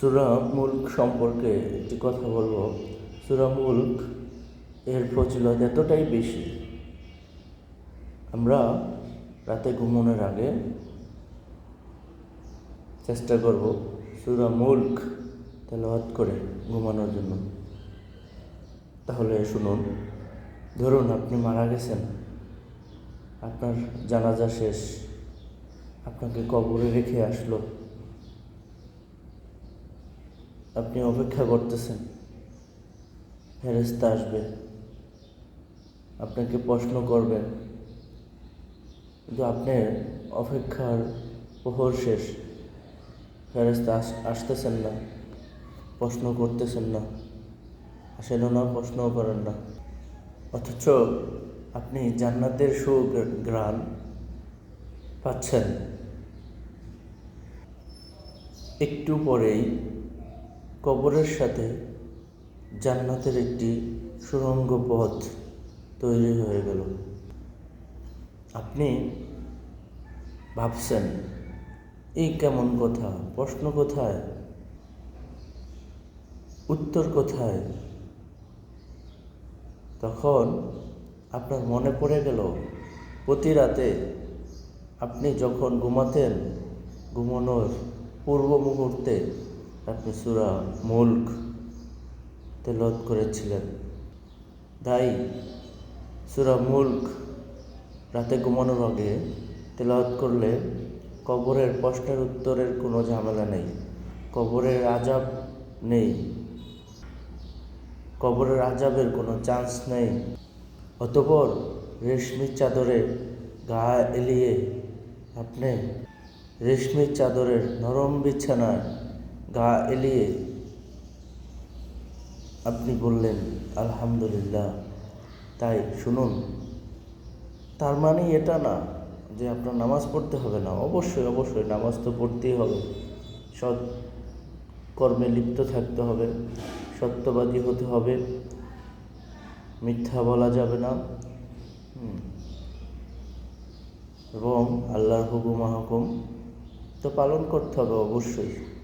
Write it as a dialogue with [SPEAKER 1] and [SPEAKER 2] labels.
[SPEAKER 1] সুরা মুল্ক সম্পর্কে একটি কথা বলব। সুরা মুল্ক এর প্রচলন এতটাই বেশি। আমরা রাতে ঘুমানোর আগে চেষ্টা করব সুরা মুল্ক তেলাওয়াত করে ঘুমানোর জন্য। তাহলে শুনুন, ধরুন আপনি মারা গেছেন, আপনার জানাজা শেষ, আপনাকে কবরে রেখে আসলো। আপনি অপেক্ষা করতেছেন। ফেরেস্তা আসবে। আপনাকে প্রশ্ন করবেন, কিন্তু আপনার অপেক্ষার প্রহর শেষ। ফেরেস্তা আস- আসতেছেন না, প্রশ্ন করতেছেন না, আসেন না, প্রশ্নও করেন না। অথচ আপনি জান্নাতের সুগ্রাণ পাচ্ছেন। একটু পরেই কবরের সাথে জান্নাতের একটি সুরঙ্গ পথ তৈরি হয়ে গেল। আপনি ভাবছেন এই কেমন কথা? প্রশ্ন কোথায়? উত্তর কোথায়? তখন আপনার মনে পড়ে গেল, প্রতি রাতে আপনি যখন ঘুমাতেন, ঘুমানোর পূর্ব মুহূর্তে আপনি সুরা মুল্ক তেলত করেছিলেন। তাই সুরা মুল্ক রাতে ঘুমানোর আগে তেলাওয়াত করলে কবরের প্রশ্নের উত্তরের কোনো ঝামেলা নেই। কবরের আজাব নেই। কবরের আজাবের কোনো চান্স নেই। অতপর রেশমির চাদরে গা এলিয়ে আপনি রেশমির চাদরের নরম বিছানায় গা এলিয়ে আপনি বললেন, আলহামদুলিল্লাহ। তাই শুনুন, তার মানে এটা না যে আপনার নামাজ পড়তে হবে না। অবশ্যই অবশ্যই নামাজ তো পড়তেই হবে। সৎ কর্মে লিপ্ত থাকতে হবে, সত্যবাদী হতে হবে, মিথ্যা বলা যাবে না। এবং আল্লাহর হুকুম হুকুম তো পালন করতে হবে অবশ্যই।